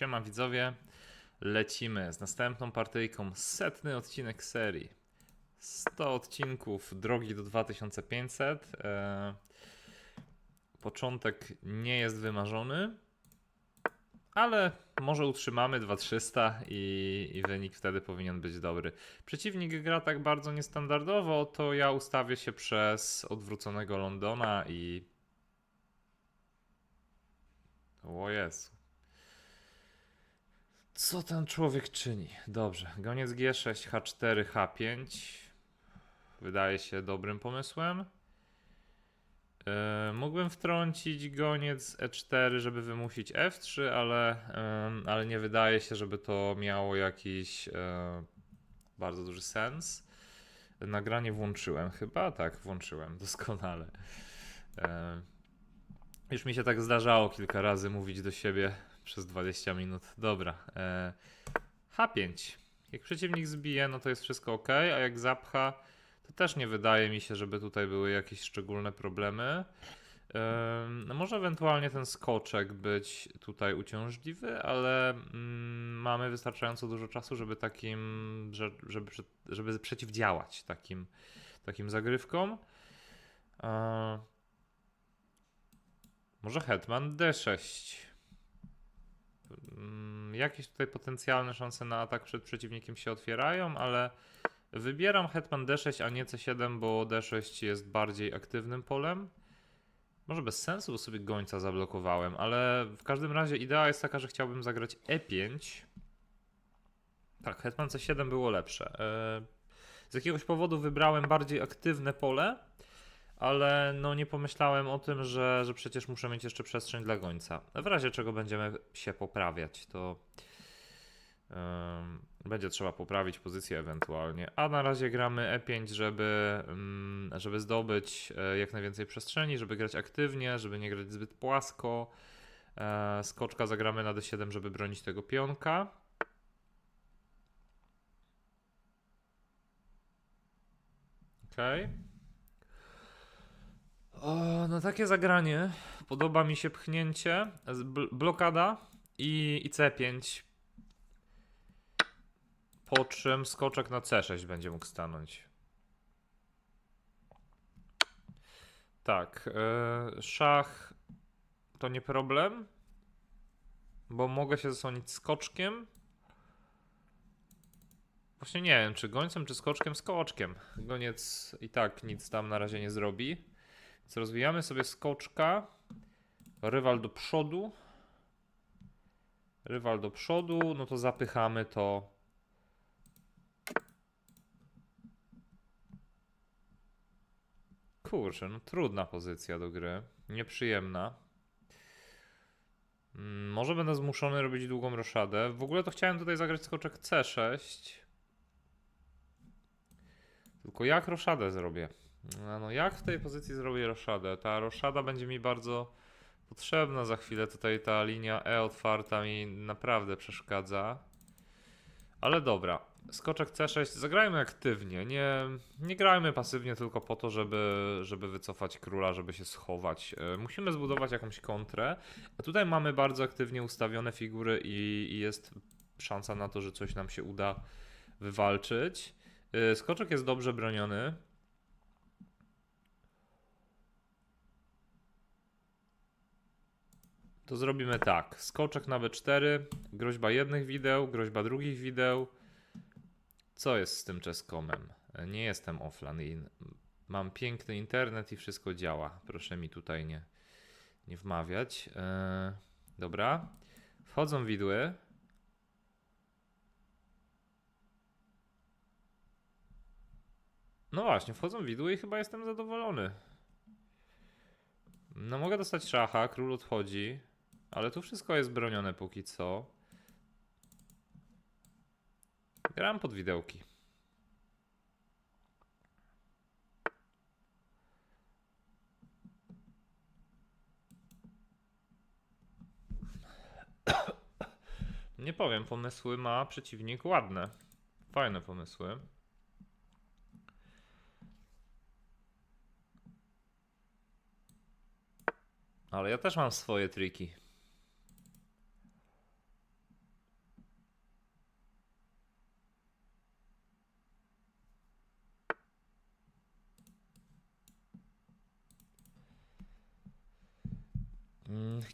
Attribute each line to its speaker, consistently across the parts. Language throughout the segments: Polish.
Speaker 1: Siema widzowie, lecimy z następną partyjką. Setny odcinek serii. 100 odcinków drogi do 2500. E, początek nie jest wymarzony, ale może utrzymamy 2300 i, i wynik wtedy powinien być dobry. Przeciwnik gra tak bardzo niestandardowo, to ja ustawię się przez odwróconego Londona i... O Jezu. Co ten człowiek czyni? Dobrze, goniec G6, H4, H5. Wydaje się dobrym pomysłem. Yy, mógłbym wtrącić goniec E4, żeby wymusić F3, ale, ym, ale nie wydaje się, żeby to miało jakiś yy, bardzo duży sens. Nagranie włączyłem chyba? Tak, włączyłem, doskonale. Yy, już mi się tak zdarzało kilka razy mówić do siebie przez 20 minut. Dobra. E, H5. Jak przeciwnik zbije, no to jest wszystko ok, a jak zapcha, to też nie wydaje mi się, żeby tutaj były jakieś szczególne problemy. Ym, no może ewentualnie ten skoczek być tutaj uciążliwy, ale mm, mamy wystarczająco dużo czasu, żeby takim, że- żeby, żeby przeciwdziałać takim, takim zagrywkom. E, może hetman D6. Mm, Jakieś tutaj potencjalne szanse na atak przed przeciwnikiem się otwierają, ale wybieram hetman D6, a nie C7, bo D6 jest bardziej aktywnym polem. Może bez sensu, bo sobie gońca zablokowałem, ale w każdym razie idea jest taka, że chciałbym zagrać E5. Tak, hetman C7 było lepsze. E, Z jakiegoś powodu wybrałem bardziej aktywne pole, ale no nie pomyślałem o tym, że, że przecież muszę mieć jeszcze przestrzeń dla gońca. W razie czego będziemy się poprawiać, to ym, będzie trzeba poprawić pozycję ewentualnie. A na razie gramy E5, żeby, ym, żeby zdobyć e, jak najwięcej przestrzeni, żeby grać aktywnie, żeby nie grać zbyt płasko. E, skoczka zagramy na D7, żeby bronić tego pionka. Okej. O, no takie zagranie. Podoba mi się pchnięcie, bl- blokada i, i C5. Po czym skoczek na C6 będzie mógł stanąć. Tak, e, szach to nie problem, bo mogę się zasłonić skoczkiem. Właśnie nie wiem, czy gońcem, czy skoczkiem, skoczkiem. Goniec i tak nic tam na razie nie zrobi. Więc rozwijamy sobie skoczka. Rywal do przodu. Rywal do przodu, no to zapychamy to. Kurczę, no trudna pozycja do gry. Nieprzyjemna. Mm, Może będę zmuszony robić długą roszadę. W ogóle to chciałem tutaj zagrać skoczek C6. Tylko jak roszadę zrobię? No, no jak w tej pozycji zrobię roszadę? Ta roszada będzie mi bardzo potrzebna za chwilę. Tutaj ta linia E otwarta mi naprawdę przeszkadza. Ale dobra. Skoczek C6. Zagrajmy aktywnie. Nie, nie grajmy pasywnie tylko po to, żeby, żeby wycofać króla, żeby się schować. E, Musimy zbudować jakąś kontrę. A tutaj mamy bardzo aktywnie ustawione figury i, i jest szansa na to, że coś nam się uda wywalczyć. E, Skoczek jest dobrze broniony. To zrobimy tak. Skoczek na B4, groźba jednych wideł, groźba drugich wideł. Co jest z tym czeskomem? Nie jestem offline. Mam piękny internet i wszystko działa. Proszę mi tutaj nie, nie wmawiać. E, dobra. Wchodzą widły. No właśnie, wchodzą widły i chyba jestem zadowolony. No mogę dostać szacha, król odchodzi, ale tu wszystko jest bronione póki co. Gram pod widełki. Nie powiem, pomysły ma przeciwnik ładne. Fajne pomysły. Ale ja też mam swoje triki.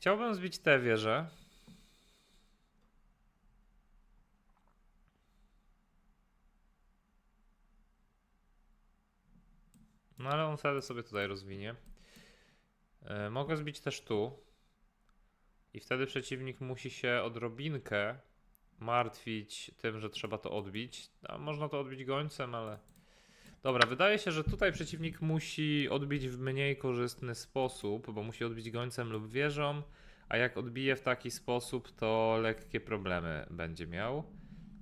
Speaker 1: Chciałbym zbić tę wieżę. No ale on wtedy sobie tutaj rozwinie. E, mogę zbić też tu. I wtedy przeciwnik musi się odrobinkę martwić tym, że trzeba to odbić. A można to odbić gońcem, ale. Dobra, wydaje się, że tutaj przeciwnik musi odbić w mniej korzystny sposób, bo musi odbić gońcem lub wieżą, a jak odbije w taki sposób, to lekkie problemy będzie miał.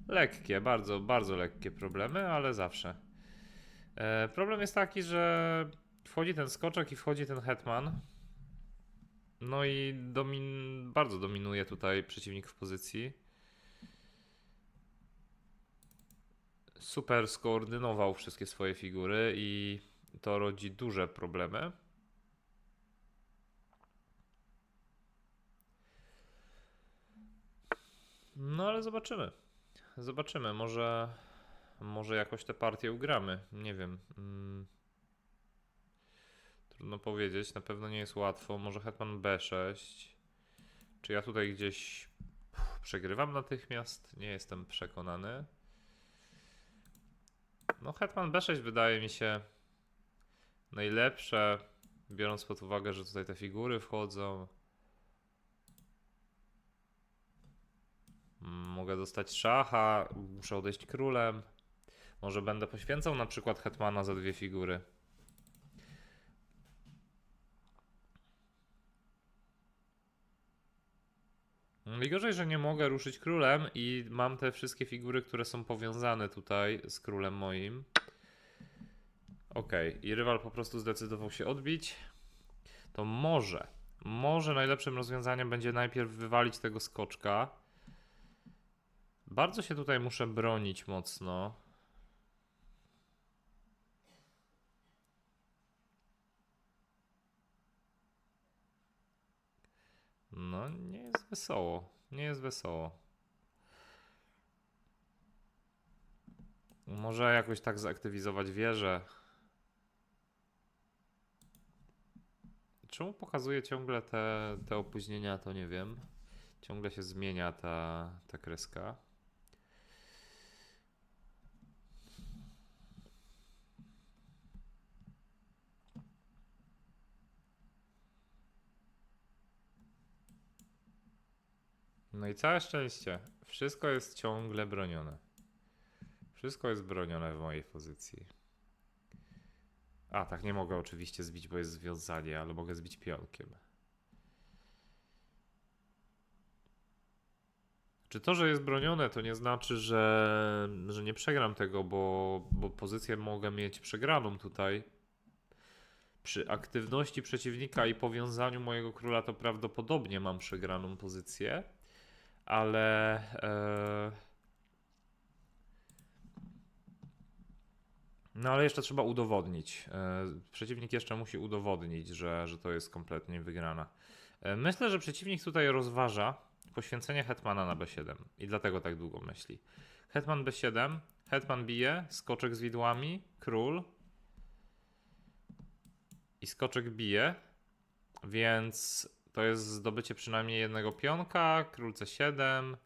Speaker 1: Lekkie, bardzo, bardzo lekkie problemy, ale zawsze. E, problem jest taki, że wchodzi ten skoczek i wchodzi ten hetman. No i domin bardzo dominuje tutaj przeciwnik w pozycji. Super skoordynował wszystkie swoje figury i to rodzi duże problemy. No ale zobaczymy. Zobaczymy. Może, może jakoś te partie ugramy. Nie wiem. Mm. Trudno powiedzieć. Na pewno nie jest łatwo. Może hetman B6. Czy ja tutaj gdzieś przegrywam natychmiast? Nie jestem przekonany. No, hetman B6 wydaje mi się najlepsze, biorąc pod uwagę, że tutaj te figury wchodzą. Mm, Mogę dostać szacha, muszę odejść królem. Może będę poświęcał na przykład hetmana za dwie figury. Mm, I gorzej, że nie mogę ruszyć królem i mam te wszystkie figury, które są powiązane tutaj z królem moim. Okej, i rywal po prostu zdecydował się odbić. To może, może najlepszym rozwiązaniem będzie najpierw wywalić tego skoczka. Bardzo się tutaj muszę bronić mocno. No, nie jest wesoło. Nie jest wesoło. Może jakoś tak zaktywizować wieżę. Czemu pokazuje ciągle te, te opóźnienia, to nie wiem. Ciągle się zmienia ta, ta kreska. No i całe szczęście. Wszystko jest ciągle bronione. Wszystko jest bronione w mojej pozycji. A, tak nie mogę oczywiście zbić, bo jest związanie, ale mogę zbić pionkiem. Czy to, że jest bronione, to nie znaczy, że, że nie przegram tego, bo, bo pozycję mogę mieć przegraną tutaj. Przy aktywności przeciwnika i powiązaniu mojego króla to prawdopodobnie mam przegraną pozycję ale e, no ale jeszcze trzeba udowodnić. E, przeciwnik jeszcze musi udowodnić, że, że to jest kompletnie wygrana. E, myślę, że przeciwnik tutaj rozważa poświęcenie hetmana na b7 i dlatego tak długo myśli. Hetman b7, hetman bije, skoczek z widłami, król i skoczek bije, więc to jest zdobycie przynajmniej jednego pionka, król c7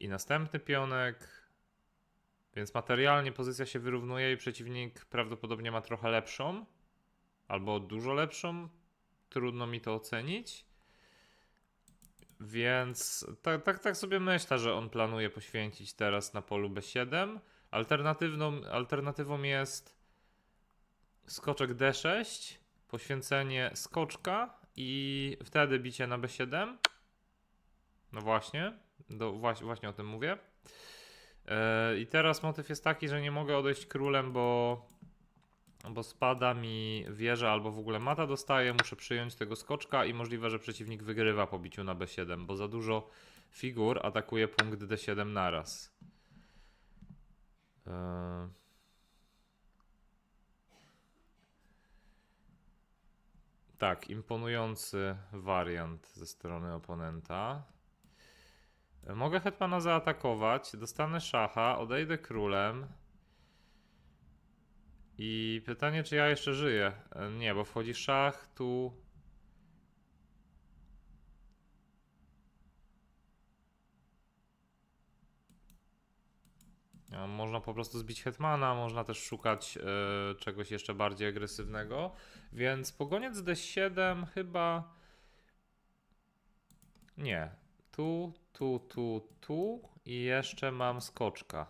Speaker 1: i następny pionek. Więc materialnie pozycja się wyrównuje i przeciwnik prawdopodobnie ma trochę lepszą albo dużo lepszą. Trudno mi to ocenić. Więc tak, tak, tak sobie myślę, że on planuje poświęcić teraz na polu b7. Alternatywną, alternatywą jest skoczek d6, poświęcenie skoczka i wtedy bicie na b7. No właśnie, do, właśnie, właśnie o tym mówię. Yy, I teraz motyw jest taki, że nie mogę odejść królem, bo, bo spada mi wieża albo w ogóle mata dostaje. Muszę przyjąć tego skoczka i możliwe, że przeciwnik wygrywa po biciu na b7, bo za dużo figur atakuje punkt d7 naraz. Yy. Tak, imponujący wariant ze strony oponenta. Mogę hetmana zaatakować, dostanę szacha, odejdę królem. I pytanie, czy ja jeszcze żyję? E, Nie, bo wchodzi szach, tu Można po prostu zbić hetmana, można też szukać e, czegoś jeszcze bardziej agresywnego. Więc pogoniec D7 chyba. Nie. Tu, tu, tu, tu i jeszcze mam skoczka.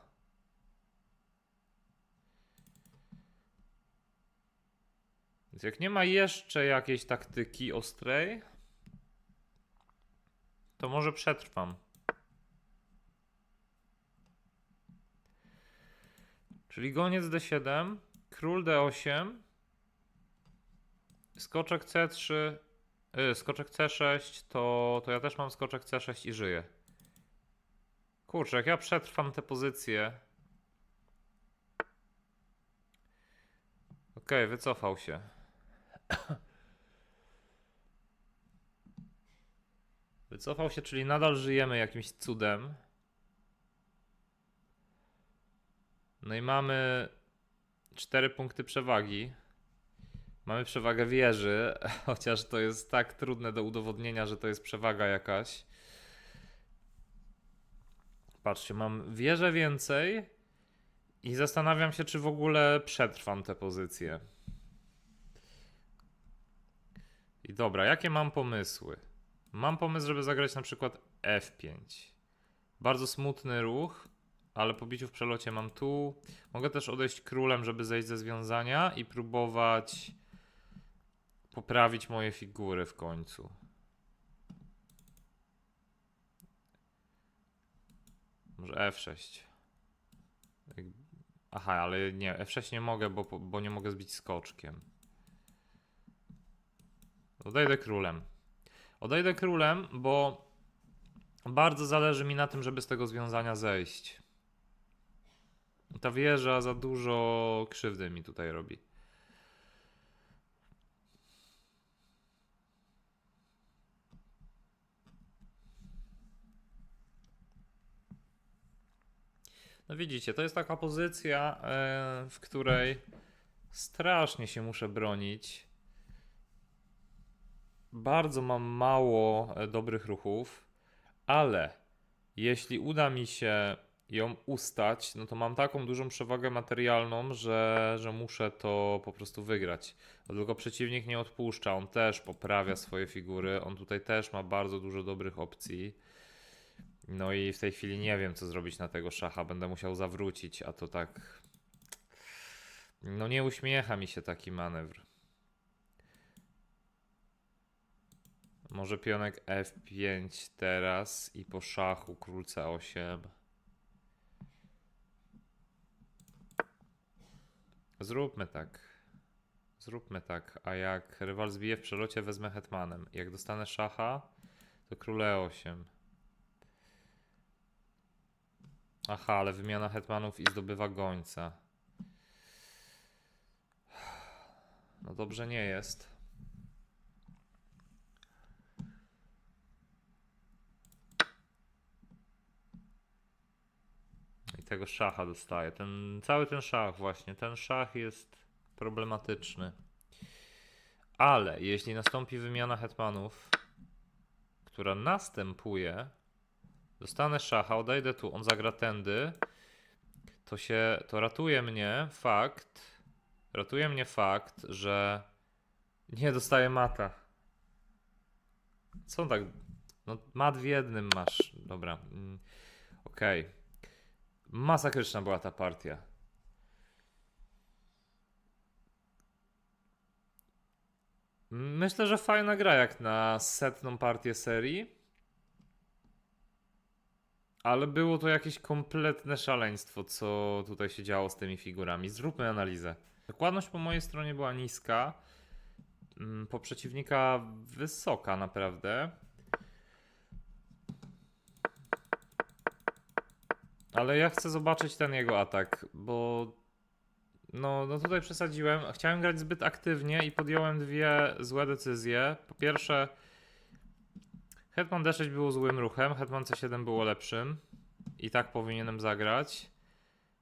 Speaker 1: Więc jak nie ma jeszcze jakiejś taktyki ostrej, to może przetrwam. Czyli goniec D7, król D8, skoczek C3, y, skoczek C6, to, to ja też mam skoczek C6 i żyję. Kurczę, jak ja przetrwam tę pozycję. Okej, wycofał się. Wycofał się, czyli nadal żyjemy jakimś cudem. No i mamy 4 punkty przewagi. Mamy przewagę wieży, chociaż to jest tak trudne do udowodnienia, że to jest przewaga jakaś. Patrzcie, mam wieżę więcej i zastanawiam się, czy w ogóle przetrwam tę pozycję. I dobra, jakie mam pomysły? Mam pomysł, żeby zagrać na przykład F5. Bardzo smutny ruch, ale po biciu w przelocie mam tu. Mogę też odejść królem, żeby zejść ze związania i próbować poprawić moje figury w końcu. Może F6. Jak- Aha, ale nie, F6 nie mogę, bo, bo nie mogę zbić skoczkiem. Odejdę królem. Odejdę królem, bo bardzo zależy mi na tym, żeby z tego związania zejść. Ta wieża za dużo krzywdy mi tutaj robi. No widzicie, to jest taka pozycja, e, w której strasznie się muszę bronić. Bardzo mam mało e, dobrych ruchów, ale jeśli uda mi się ją ustać, no to mam taką dużą przewagę materialną, że, że muszę to po prostu wygrać. Dlatego przeciwnik nie odpuszcza, on też poprawia swoje figury, on tutaj też ma bardzo dużo dobrych opcji. No i w tej chwili nie wiem, co zrobić na tego szacha, będę musiał zawrócić, a to tak. No nie uśmiecha mi się taki manewr. Może pionek F5 teraz i po szachu król C8. Zróbmy tak. Zróbmy tak. A jak rywal zbije w przelocie, wezmę hetmanem. Jak dostanę szacha, to król E8. Aha, ale wymiana hetmanów i zdobywa gońca. No dobrze nie jest. Tego szacha dostaje. Ten, cały ten szach właśnie, ten szach jest problematyczny. Ale jeśli nastąpi wymiana hetmanów, która następuje, dostanę szacha, odejdę tu, on zagra tędy, to się, to ratuje mnie fakt, ratuje mnie fakt, że nie dostaję mata. Co tak, no mat w jednym masz, dobra, mm, okej. Masakryczna była ta partia. Myślę, że fajna gra jak na setną partię serii. Ale było to jakieś kompletne szaleństwo, co tutaj się działo z tymi figurami. Zróbmy analizę. Dokładność po mojej stronie była niska. mm, Po przeciwnika wysoka, naprawdę. Ale ja chcę zobaczyć ten jego atak, bo no, no tutaj przesadziłem. Chciałem grać zbyt aktywnie i podjąłem dwie złe decyzje. Po pierwsze, Hetman D6 było złym ruchem, Hetman C7 było lepszym i tak powinienem zagrać.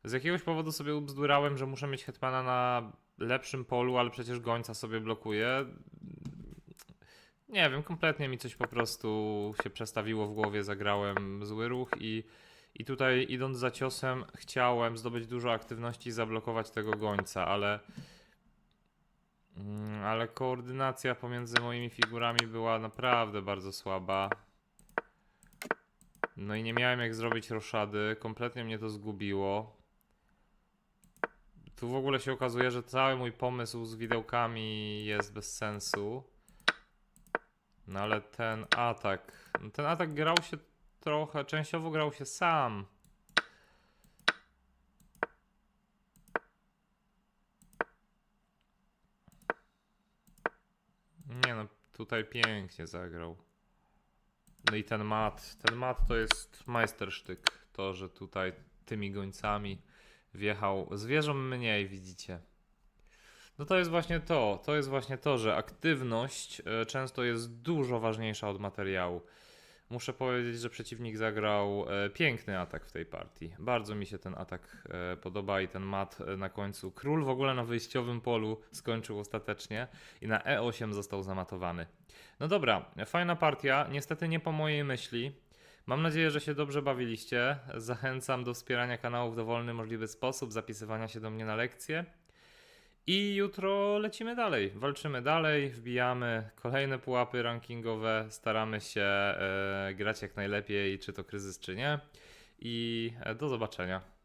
Speaker 1: Z jakiegoś powodu sobie ubzdurałem, że muszę mieć Hetmana na lepszym polu, ale przecież gońca sobie blokuje. Nie wiem, kompletnie mi coś po prostu się przestawiło w głowie, zagrałem zły ruch i, I tutaj idąc za ciosem chciałem zdobyć dużo aktywności i zablokować tego gońca, ale Mm, ale koordynacja pomiędzy moimi figurami była naprawdę bardzo słaba. No i nie miałem jak zrobić roszady, kompletnie mnie to zgubiło. Tu w ogóle się okazuje, że cały mój pomysł z widełkami jest bez sensu. No ale ten atak, ten atak grał się trochę, częściowo grał się sam. Nie no, tutaj pięknie zagrał. No i ten mat, ten mat to jest majstersztyk. To, że tutaj tymi gońcami wjechał z wieżą mniej, widzicie. No to jest właśnie to, to jest właśnie to, że aktywność e, często jest dużo ważniejsza od materiału. Muszę powiedzieć, że przeciwnik zagrał e, piękny atak w tej partii. Bardzo mi się ten atak e, podoba i ten mat e, na końcu. Król w ogóle na wyjściowym polu skończył ostatecznie i na E8 został zamatowany. No dobra, fajna partia. Niestety nie po mojej myśli. Mam nadzieję, że się dobrze bawiliście. Zachęcam do wspierania kanału w dowolny możliwy sposób, zapisywania się do mnie na lekcje. I jutro lecimy dalej, walczymy dalej, wbijamy kolejne pułapy rankingowe, staramy się e, grać jak najlepiej, czy to kryzys, czy nie. I e, do zobaczenia.